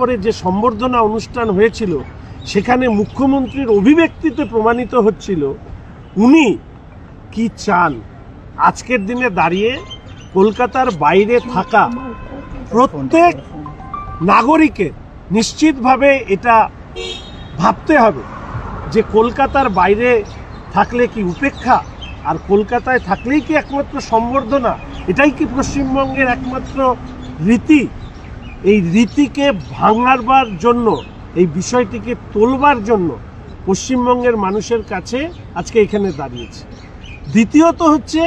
তারপরে যে সম্বর্ধনা অনুষ্ঠান হয়েছিল, সেখানে মুখ্যমন্ত্রীর অভিব্যক্তিতে প্রমাণিত হচ্ছিল, উনি কি চান? আজকের দিনে দাঁড়িয়ে কলকাতার বাইরে থাকা প্রত্যেক নাগরিকের নিশ্চিতভাবে এটা ভাবতে হবে যে কলকাতার বাইরে থাকলে কি উপেক্ষা, আর কলকাতায় থাকলেই কি একমাত্র সম্বর্ধনা? এটাই কি পশ্চিমবঙ্গের একমাত্র রীতি? এই রীতিকে ভাঙারবার জন্য, এই বিষয়টিকে তোলবার জন্য পশ্চিমবঙ্গের মানুষের কাছে আজকে এখানে দাঁড়িয়েছে। দ্বিতীয়ত হচ্ছে,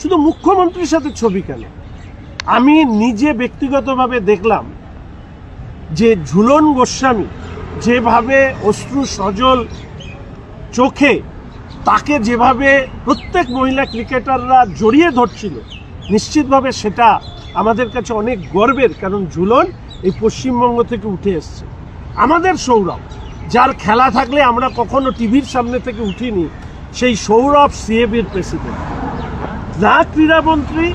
শুধু মুখ্যমন্ত্রীর সাথে ছবি কেন? আমি নিজে ব্যক্তিগতভাবে দেখলাম যে ঝুলন গোস্বামী যেভাবে অশ্রু সজল চোখে তাকে যেভাবে প্রত্যেক মহিলা ক্রিকেটাররা জড়িয়ে ধরছিল, নিশ্চিতভাবে সেটা আমাদের কাছে অনেক গর্বের, কারণ ঝুলন এই পশ্চিমবঙ্গ থেকে উঠে এসছে। আমাদের সৌরভ, যার খেলা থাকলে আমরা কখনো টিভির সামনে থেকে উঠিনি, সেই সৌরভ সিএবির প্রেসিডেন্ট না ক্রীড়ামন্ত্রী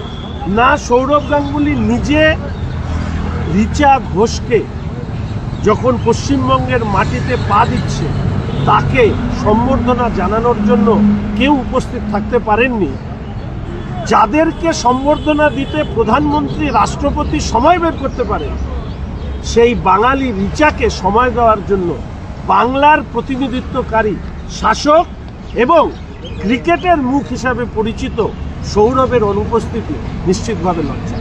না সৌরভ গাঙ্গুলি নিজে রিচা ঘোষকে যখন পশ্চিমবঙ্গের মাটিতে পা দিচ্ছে, তাকে সম্বর্ধনা জানানোর জন্য কেউ উপস্থিত থাকতে পারেননি। যাদেরকে সম্বর্ধনা দিতে প্রধানমন্ত্রী রাষ্ট্রপতি সময় বের করতে পারে সেই বাঙালি রিচাকে সময় দেওয়ার জন্য বাংলার প্রতিনিধিত্বকারী শাসক এবং ক্রিকেটের মুখ হিসাবে পরিচিত সৌরভের অনুপস্থিতি নিশ্চিতভাবে লজ্জা